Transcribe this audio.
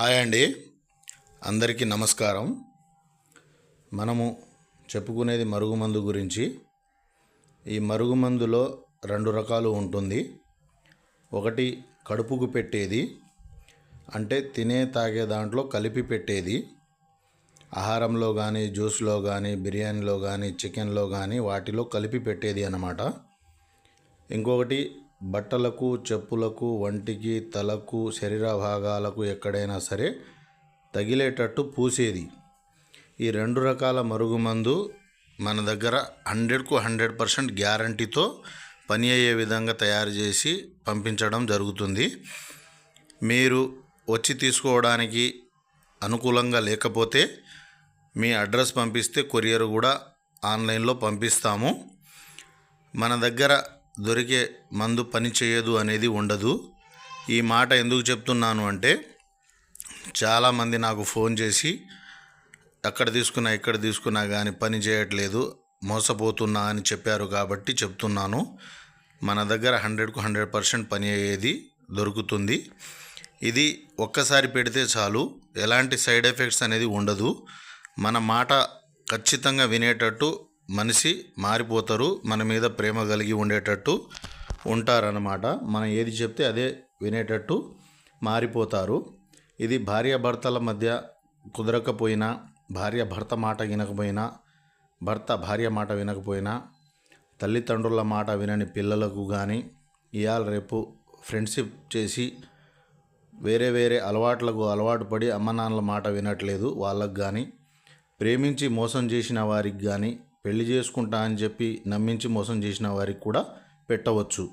Hi అండి. అందరికీ నమస్కారం. మనము చెప్పుకునేది మరుగుమందు గురించి. ఈ మరుగుమందులో రెండు రకాలు ఉంటుంది. ఒకటి కడుపుకు పెట్టేది అంటే తినే తాగే దాంట్లో కలిపి పెట్టేది. ఆహారంలో కానీ జ్యూస్లో కానీ బిర్యానీలో కానీ చికెన్లో కానీ వాటిలో కలిపి పెట్టేది అన్నమాట. ఇంకొకటి బట్టలకు చెప్పులకు వంటికి తలకు శరీర భాగాలకు ఎక్కడైనా సరే తగిలేటట్టు పూసేది. ఈ రెండు రకాల మరుగుమందు మన దగ్గర హండ్రెడ్కు హండ్రెడ్ పర్సెంట్ గ్యారంటీతో పని అయ్యే విధంగా తయారు చేసి పంపించడం జరుగుతుంది. మీరు వచ్చి తీసుకోవడానికి అనుకూలంగా లేకపోతే మీ అడ్రస్ పంపిస్తే కొరియర్ కూడా ఆన్లైన్లో పంపిస్తాము. మన దగ్గర దొరికే మందు పని చేయదు అనేది ఉండదు. ఈ మాట ఎందుకు చెప్తున్నాను అంటే చాలామంది నాకు ఫోన్ చేసి ఎక్కడ తీసుకున్నా ఎక్కడ తీసుకున్నా కానీ పని చేయట్లేదు మోసపోతున్నా అని చెప్పారు కాబట్టి చెప్తున్నాను. మన దగ్గర హండ్రెడ్కు హండ్రెడ్ పర్సెంట్ పని అయ్యేది దొరుకుతుంది. ఇది ఒక్కసారి పెడితే చాలు ఎలాంటి సైడ్ ఎఫెక్ట్స్ అనేది ఉండదు. మన మాట ఖచ్చితంగా వినేటట్టు మనిషి మారిపోతారు మన మీద ప్రేమ కలిగి ఉండేటట్టు ఉంటారన్నమాట. మనం ఏది చెప్తే అదే వినేటట్టు మారిపోతారు. ఇది భార్యాభర్తల మధ్య కుదరకపోయినా భార్య భర్త మాట వినకపోయినా భర్త భార్య మాట వినకపోయినా తల్లిదండ్రుల మాట వినని పిల్లలకు కానీ ఇవాళ రేపు ఫ్రెండ్షిప్ చేసి వేరే వేరే అలవాట్లకు అలవాటు పడి అమ్మ నాన్నల మాట వినట్లేదు వాళ్ళకు కానీ ప్రేమించి మోసం చేసిన వారికి కానీ పెళ్ళి చేసుకుంటా అని చెప్పి నమ్మించి మోసం చేసిన వారికి కూడా పెట్టవచ్చు.